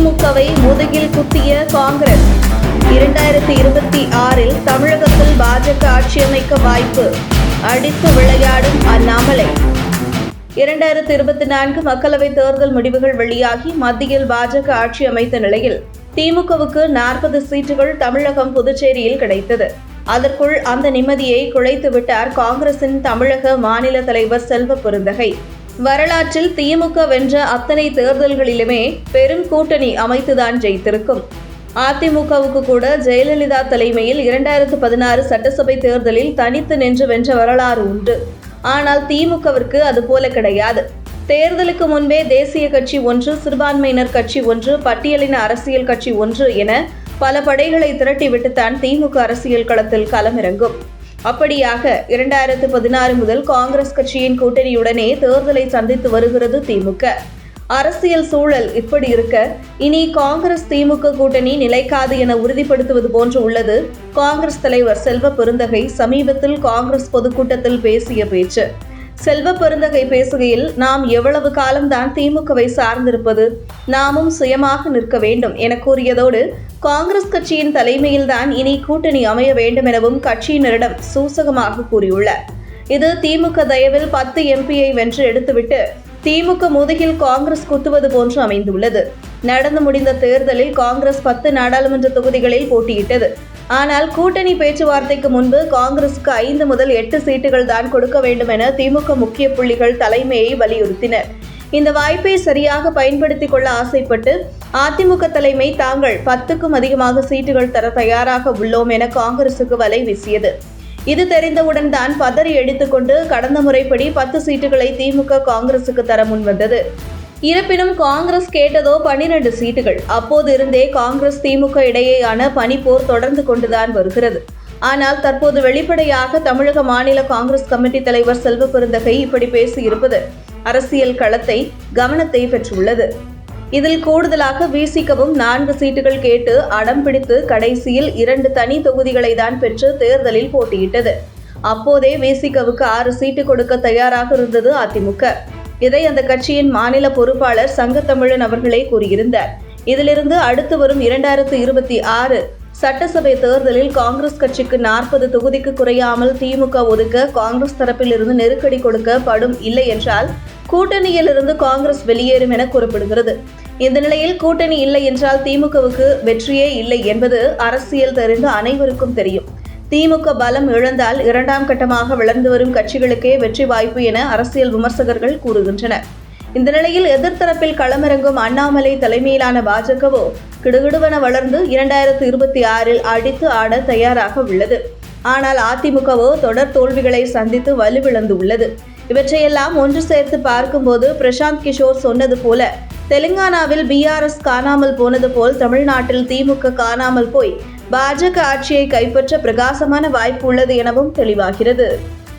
திமுகவை முதுகில் குத்திய காங்கிரஸ். இரண்டாயிரத்தி இருபத்தி ஆறில் தமிழகத்தில் பாஜக ஆட்சி அமைக்க வாய்ப்பு. அடித்து விளையாடும் அண்ணாமலை. இரண்டாயிரத்தி இருபத்தி நான்கு மக்களவைத் தேர்தல் முடிவுகள் வெளியாகி மத்தியில் பாஜக ஆட்சி அமைத்த நிலையில் திமுகவுக்கு நாற்பது சீட்டுகள் தமிழகம் புதுச்சேரியில் கிடைத்தது. அதற்குள் அந்த நிம்மதியை குலைத்து விட்டார் காங்கிரசின் தமிழக மாநில தலைவர் செல்வ பெருந்தகை. வரலாற்றில் திமுக வென்ற அத்தனை தேர்தல்களிலுமே பெரும் கூட்டணி அமைத்துதான் ஜெயித்திருக்கும். அதிமுகவுக்கு கூட ஜெயலலிதா தலைமையில் இரண்டாயிரத்து பதினாறு சட்டசபை தேர்தலில் தனித்து நின்று வென்ற வரலாறு உண்டு. ஆனால் திமுகவிற்கு அது போல கிடையாது. தேர்தலுக்கு முன்பே தேசிய கட்சி ஒன்று சிறுபான்மையினர் கட்சி ஒன்று பட்டியலின அரசியல் கட்சி ஒன்று என பல படைகளை திரட்டிவிட்டுத்தான் திமுக அரசியல் களத்தில் களமிறங்கும். அப்படியாக இரண்டாயிரத்து பதினாறு முதல் காங்கிரஸ் கட்சியின் கூட்டணியுடனே தேர்தலை சந்தித்து வருகிறது திமுக. அரசியல் சூழல் இப்படி இருக்க இனி காங்கிரஸ் திமுக கூட்டணி நிலைக்காது என உறுதிப்படுத்துவது போன்று உள்ளது காங்கிரஸ் தலைவர் செல்வ பெருந்தகை சமீபத்தில் காங்கிரஸ் பொதுக்கூட்டத்தில் பேசிய பேச்சு. செல்வ பெருந்தகை பேசுகையில் நாம் எவ்வளவு காலம்தான் திமுகவை சார்ந்திருப்பது? நாமும் சுயமாக நிற்க வேண்டும் என கூறியதோடு காங்கிரஸ் கட்சியின் தலைமையில்தான் இனி கூட்டணி அமைய வேண்டும் எனவும் கட்சியினரிடம் சூசகமாக கூறியுள்ளார். இது திமுக தயவில் பத்து எம்பியை வென்று எடுத்துவிட்டு திமுக முதுகில் காங்கிரஸ் குத்துவது போன்று அமைந்துள்ளது. நடந்து முடிந்த தேர்தலில் காங்கிரஸ் பத்து நாடாளுமன்ற தொகுதிகளில் போட்டியிட்டது. ஆனால் கூட்டணி பேச்சுவார்த்தைக்கு முன்பு காங்கிரசுக்கு ஐந்து முதல் எட்டு சீட்டுகள் தான் கொடுக்க வேண்டும் என திமுக முக்கிய புள்ளிகள் தலைமையை வலியுறுத்தினர். இந்த வாய்ப்பை சரியாக பயன்படுத்திக் கொள்ள ஆசைப்பட்டு அதிமுக தலைமை தாங்கள் பத்துக்கும் அதிகமாக சீட்டுகள் தர தயாராக உள்ளோம் என காங்கிரசுக்கு வலை வீசியது. இது தெரிந்தவுடன் தான் பதறி எடுத்துக்கொண்டு கடந்த முறைப்படி பத்து சீட்டுகளை திமுக காங்கிரசுக்கு தர முன்வந்தது. இருப்பினும் காங்கிரஸ் கேட்டதோ பன்னிரண்டு சீட்டுகள். அப்போதிருந்தே காங்கிரஸ் திமுக இடையேயான பனிப்போர் தொடர்ந்து கொண்டுதான் வருகிறது. ஆனால் தற்போது வெளிப்படையாக தமிழக மாநில காங்கிரஸ் கமிட்டி தலைவர் செல்வ பெருந்தகை இப்படி பேசியிருப்பது அரசியல் களத்தை கவனத்தை பெற்றுள்ளது. இதில் கூடுதலாக விசிகவும் நான்கு சீட்டுகள் கேட்டு அடம் பிடித்து கடைசியில் இரண்டு தனி தொகுதிகளை தான் பெற்று தேர்தலில் போட்டியிட்டது. அப்போதே விசிகவுக்கு ஆறு சீட்டு கொடுக்க தயாராக இருந்தது அதிமுக. இதை அந்த கட்சியின் மாநில பொறுப்பாளர் சங்கத்தமிழன் அவர்களே கூறியிருந்தார். இதிலிருந்து அடுத்து வரும் இரண்டாயிரத்து இருபத்தி ஆறு சட்டசபை தேர்தலில் காங்கிரஸ் கட்சிக்கு நாற்பது தொகுதிக்கு குறையாமல் திமுக ஒதுக்க காங்கிரஸ் தரப்பிலிருந்து நெருக்கடி கொடுக்க படும் இல்லை என்றால் கூட்டணியிலிருந்து காங்கிரஸ் வெளியேறும் என கூறப்படுகிறது. இந்த நிலையில் கூட்டணி இல்லை என்றால் திமுகவுக்கு வெற்றியே இல்லை என்பது அரசியல் தெரிந்த அனைவருக்கும் தெரியும். திமுக பலம் இழந்தால் இரண்டாம் கட்டமாக வளர்ந்து வரும் கட்சிகளுக்கே வெற்றி வாய்ப்பு என அரசியல் விமர்சகர்கள் கூறுகின்றனர். இந்த நிலையில் எதிர்த்தரப்பில் களமிறங்கும் அண்ணாமலை தலைமையிலான பாஜகவோ கிடுகிடுவென வளர்ந்து இரண்டாயிரத்து இருபத்தி ஆறில் அடித்து ஆட தயாராக உள்ளது. ஆனால் அதிமுகவோ தொடர் தோல்விகளை சந்தித்து வலுவிழந்து உள்ளது இவற்றையெல்லாம் ஒன்று சேர்த்து பார்க்கும்போது பிரசாந்த் கிஷோர் சொன்னது போல தெலுங்கானாவில் பிஆர்எஸ் காணாமல் போனது போல் தமிழ்நாட்டில் திமுக காணாமல் போய். பாஜக ஆட்சியை கைப்பற்ற பிரகாசமான வாய்ப்பு உள்ளது எனவும் தெளிவாகிறது.